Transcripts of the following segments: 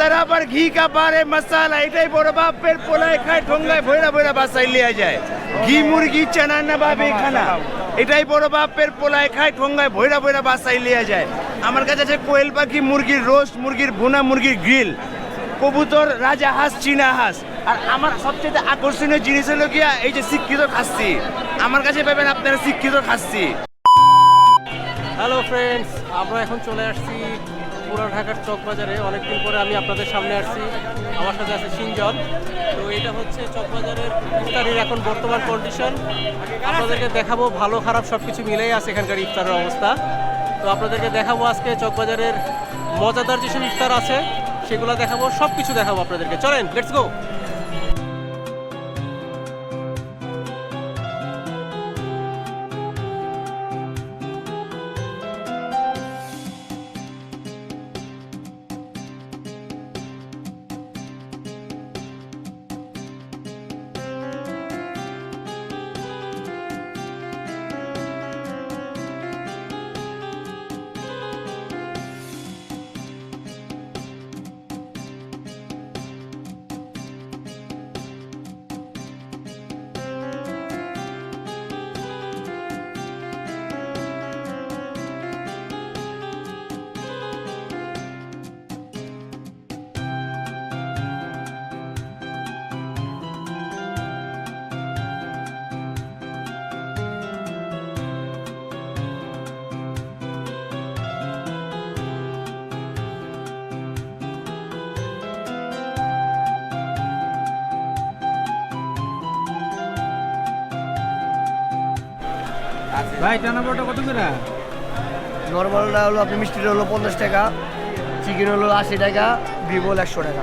তার আবার ঘি কা বারে মশালা, এটাই বড় বাপের পোলায় খায়, ঠোঙ্গায় ভৈরা ভৈরা বাসায় লিয়া যায়। ঘি, মুরগি চানা না বাবে খানা এটাই বড় বাপের পোলায় খায়, ঠোঙ্গায় ভৈরা ভৈরা বাসায় লিয়া যায়। আমার কাছে আছে কোয়েল পাখি, মুরগির রোস্ট, মুরগির ভুনা, মুরগির গ্রিল। কবুতর, রাজা হাঁস, চীনা হাঁস। আর আমার সবচেয়ে আকর্ষণীয় জিনিস হলো গিয়া, এই যে শিক্ষিত খাচ্ছি আমার কাছে পাবেন আপনারা শিক্ষিত খাচ্ছি হ্যালো ফ্রেন্ডস আমরা এখন চলে আসছি পুরান ঢাকার চকবাজারে অনেকদিন পরে আমি আপনাদের সামনে আসছি। আমার সাথে আছে সিনজল তো এটা হচ্ছে চকবাজারের ইফতারির এখন বর্তমান কন্ডিশন আপনাদেরকে দেখাবো ভালো খারাপ সব কিছু মিলেই আছে এখানকার ইফতারের অবস্থা। তো আপনাদেরকে দেখাবো আজকে চকবাজারের মজাদার যেসব ইফতার আছে, সেগুলো দেখাবো সব কিছু দেখাবো আপনাদেরকে। চলেন লেটস গো ভাই, টানা বড়টা কত করে? নর্মালটা হলো, আপনি মিষ্টিটা হলো পঞ্চাশ টাকা চিকেন হলো আশি টাকা বিবল একশো টাকা।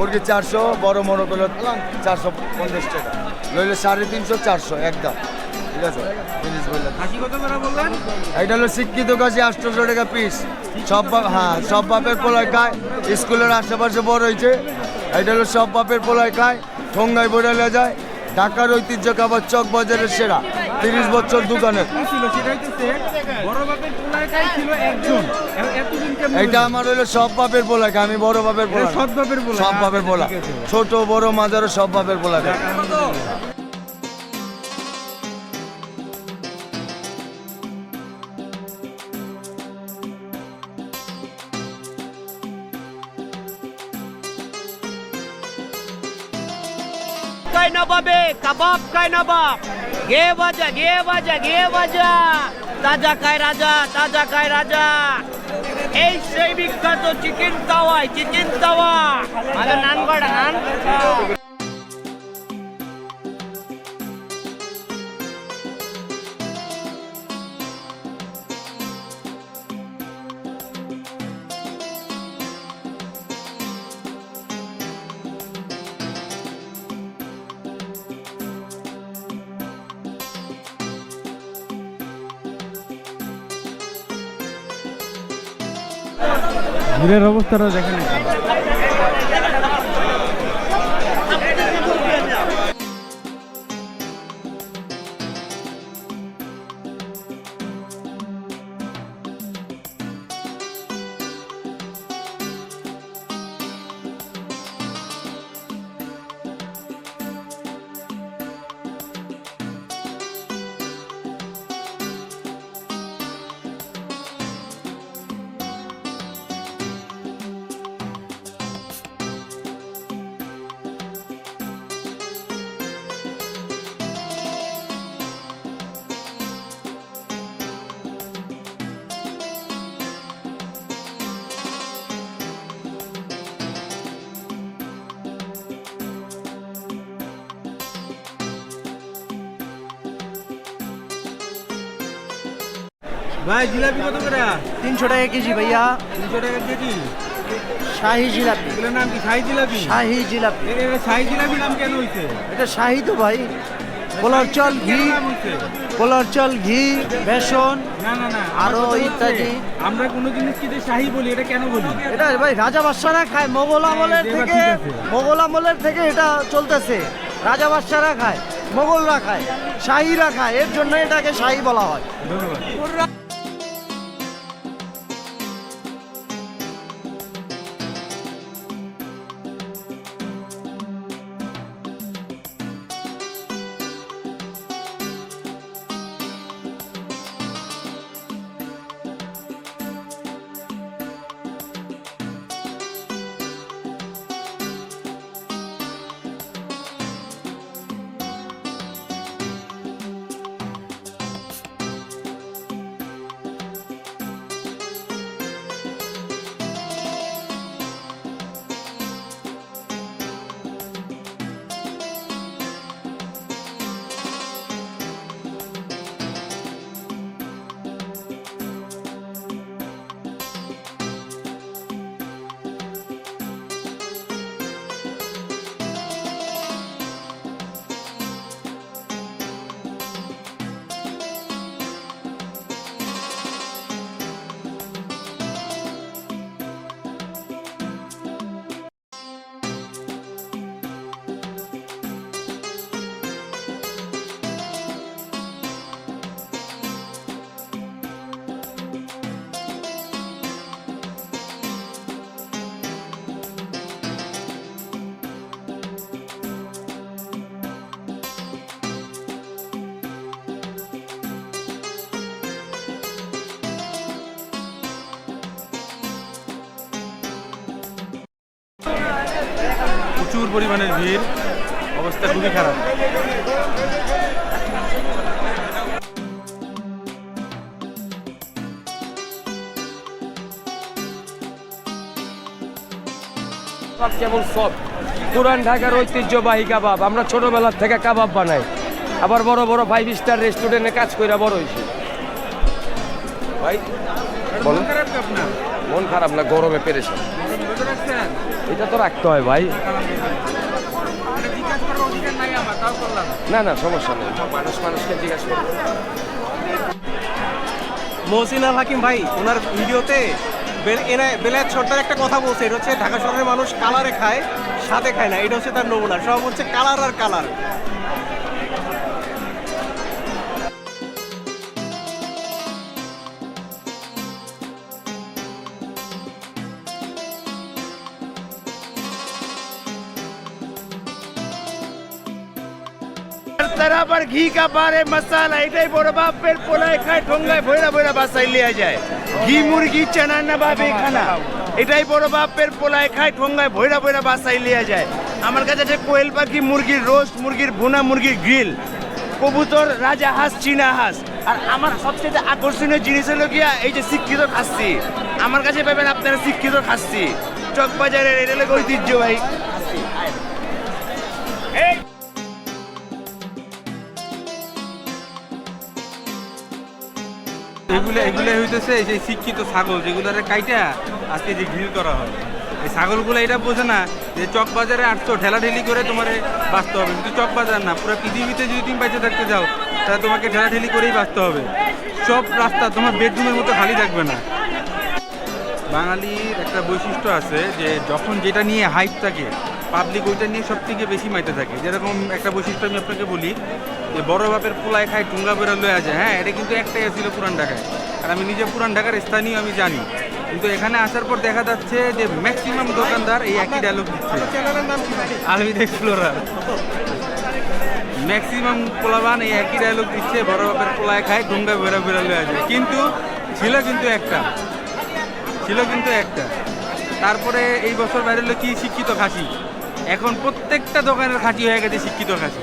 মুরগি চারশো বড় মনে করল চারশো পঞ্চাশ টাকা। নইলে সাড়ে তিনশো চারশো একদম। ঠিক আছে? জিনিস বললেন? এটা হলো শিক্ষিত কাছে আটশোশো টাকা পিস সব হ্যাঁ সব বাপের পোলায় খায়। স্কুলের আশেপাশে বড় হয়েছে। এটা হলো সব বাপের পোলায় খায়। ঠোঙ্গায় বোড়ালে যায়। ঢাকার ঐতিহ্য খাবার চক বাজারের সেরা। তিরিশ বছর কেমন এটা আমার হলো সব বাপের পোলাকে আমি বড় বাপের পোলা। বাপের সব বাপের পোলা। ছোট বড় মাজারও সব বাপের পোলা। খায় काय নবাবে কাবাব কায় নবাব গে বাজা গে বাজা গে বাজা তাজা কায় রাজা, তাজা কায় রাজা। এই সেই বিখ্যাত চিকেন তাওয়াই চিকেন তাওয়া। আগে নান নান। ভিড়ের অবস্থাটা দেখেন ভাই জিলাপি কত করে? তিনশো টাকা কেজি ভাইয়া। তিনশো টাকা কেজি? শাহি জিলাপি। এগুলোর নাম কি? শাহি জিলাপি? শাহি জিলাপি। শাহি জিলাপি নাম কেন হইছে? এটা শাহি তো ভাই। পোলার চাল ঘি পোলার চাল ঘি বেসন না না না আরও ইত্যাদি। আমরা কোনো জিনিস কি যে শাহি বলি এটা কেন বলি? এটা ভাই রাজা বাদশারা খায় মোগল আমলের থেকে মোগল আমলের থেকে এটা চলতেছে। রাজা বাদশারা খায় মোগলরা খায় শাহিরা খায় এর জন্য এটাকে শাহি বলা হয়। ধন্যবাদ। প্রচুর পরিমাণের ভিড়। অবস্থা খুবই খারাপ। কাবাব যেমন সব। পুরান ঢাকার ঐতিহ্যবাহী কাবাব। আমরা ছোটবেলার থেকে কাবাব বানাই। আবার বড় বড় ফাইভ স্টার রেস্টুরেন্টে কাজ করে বড় হয়েছি ভাই বলুন। মন খারাপ না গরমে পেরেছে এটা তো রাখতে হয় ভাই। না না, সমস্যা নেই। মানুষ মানুষকে জিজ্ঞাসা করবে। মহসিন আল হাকিম ভাই, ওনার ভিডিওতে বেলায়েত সর্দার একটা কথা বলছে, এটা হচ্ছে ঢাকা শহরের মানুষ কালারে খায়, সাথে খায় না, এটা হচ্ছে তার নমুনা। সব হচ্ছে কালার আর কালার। তারা আবার ঘি কা বারে মশালা এটাই বড় বাপের পোলায় খায় ঠোঙ্গায় ভৈরা ভৈরা বাসায় লিয়া যায় ঘি মুরগি চানা না বাবে খানা এটাই বড় বাপের পোলায় খায় ঠোঙ্গায় ভৈরা ভৈরা বাসায় লিয়া যায় আমার কাছে আছে কোয়েল পাখি মুরগির রোস্ট মুরগির ভুনা মুরগির গ্রিল কবুতর রাজা হাঁস চীনা হাঁস আর আমার সবচেয়ে আকর্ষণীয় জিনিস হলো গিয়া এই যে শিক্ষিত খাচ্ছি আমার কাছে পাবেন আপনারা শিক্ষিত খাচ্ছি চকবাজারের এটা ঐতিহ্য ভাই এগুলো এগুলো হইতেছে এই যে শিক্ষিত ছাগল যেগুলোর কাইটা আজকে যে ঘিল করা হয়। এই ছাগলগুলো এটা বোঝে না যে চক বাজারে আসছো ঠেলাঠেলি করে তোমার বাঁচতে হবে। কিন্তু চক বাজার না পুরো পৃথিবীতে যদি তুমি বেঁচে থাকতে যাও তাহলে তোমাকে ঠেলাঠেলি করেই বাঁচতে হবে। সব রাস্তা তোমার বেডরুমের মতো খালি থাকবে না। বাঙালির একটা বৈশিষ্ট্য আছে যে যখন যেটা নিয়ে হাইপ থাকে পাবলিক ওইটা নিয়ে সব থেকে বেশি মাইতে থাকে। যেরকম একটা বৈশিষ্ট্য আমি আপনাকে বলি, যে বড় বাপের পোলায় খায়, টুঙ্গা বেড়া লয়ে যায় হ্যাঁ এটা কিন্তু একটাই ছিল পুরান ঢাকায়। আর আমি নিজে পুরান ঢাকার স্থানীয়, আমি জানি। কিন্তু এখানে আসার পর দেখা যাচ্ছে যে ম্যাক্সিমাম দোকানদার এই একই ডায়লগ দিচ্ছে। আলমিদ এক্সপ্লোরার ম্যাক্সিমাম পোলাবান এই একই ডায়লগ দিচ্ছে, বড় বাপের পোলায় খায়, টুঙ্গা বেড়া বেড়া লয়ে যায় কিন্তু ছিল কিন্তু একটা। ছিল কিন্তু একটা। তারপরে এই বছর বাইরে হলো কি শিক্ষিত খাসি। এখন প্রত্যেকটা দোকানের খাঁটি হয়ে গেছে শিক্ষিত কাছে।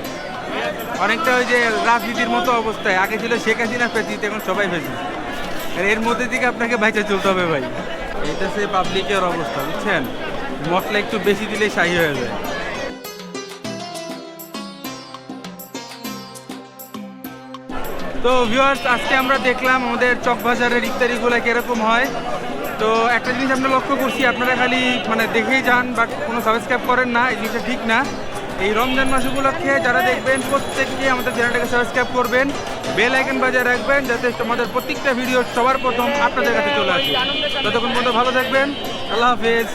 অনেকটা ওই যে রাজনীতির মতো অবস্থায়। আগে ছিল শেখ হাসিনা ফেসিতে এখন সবাই ফেসিস আর এর মধ্যে থেকে আপনাকে বাইচা চলতে হবে ভাই। এটা সে পাবলিকের অবস্থা, বুঝছেন? মশলা একটু বেশি দিলেই শাহী হয়ে যায়। তো ভিউয়ার্স আজকে আমরা দেখলাম আমাদের চকবাজারের ইফতারিগুলো কীরকম হয়। তো একটা জিনিস আমরা লক্ষ্য করছি, আপনারা খালি মানে দেখেই যান বাট কোনো সাবস্ক্রাইব করেন না, এই জিনিসটা ঠিক না। এই রমজান মাস উপলক্ষে যারা দেখবেন, প্রত্যেককে আমাদের চ্যানেলটাকে সাবস্ক্রাইব করবেন বেল আইকন বাজায় রাখবেন, যাতে আমাদের প্রত্যেকটা ভিডিও সবার প্রথম আপনাদের কাছে চলে আসে। ততক্ষণ পর্যন্ত ভালো থাকবেন, আল্লাহ হাফেজ।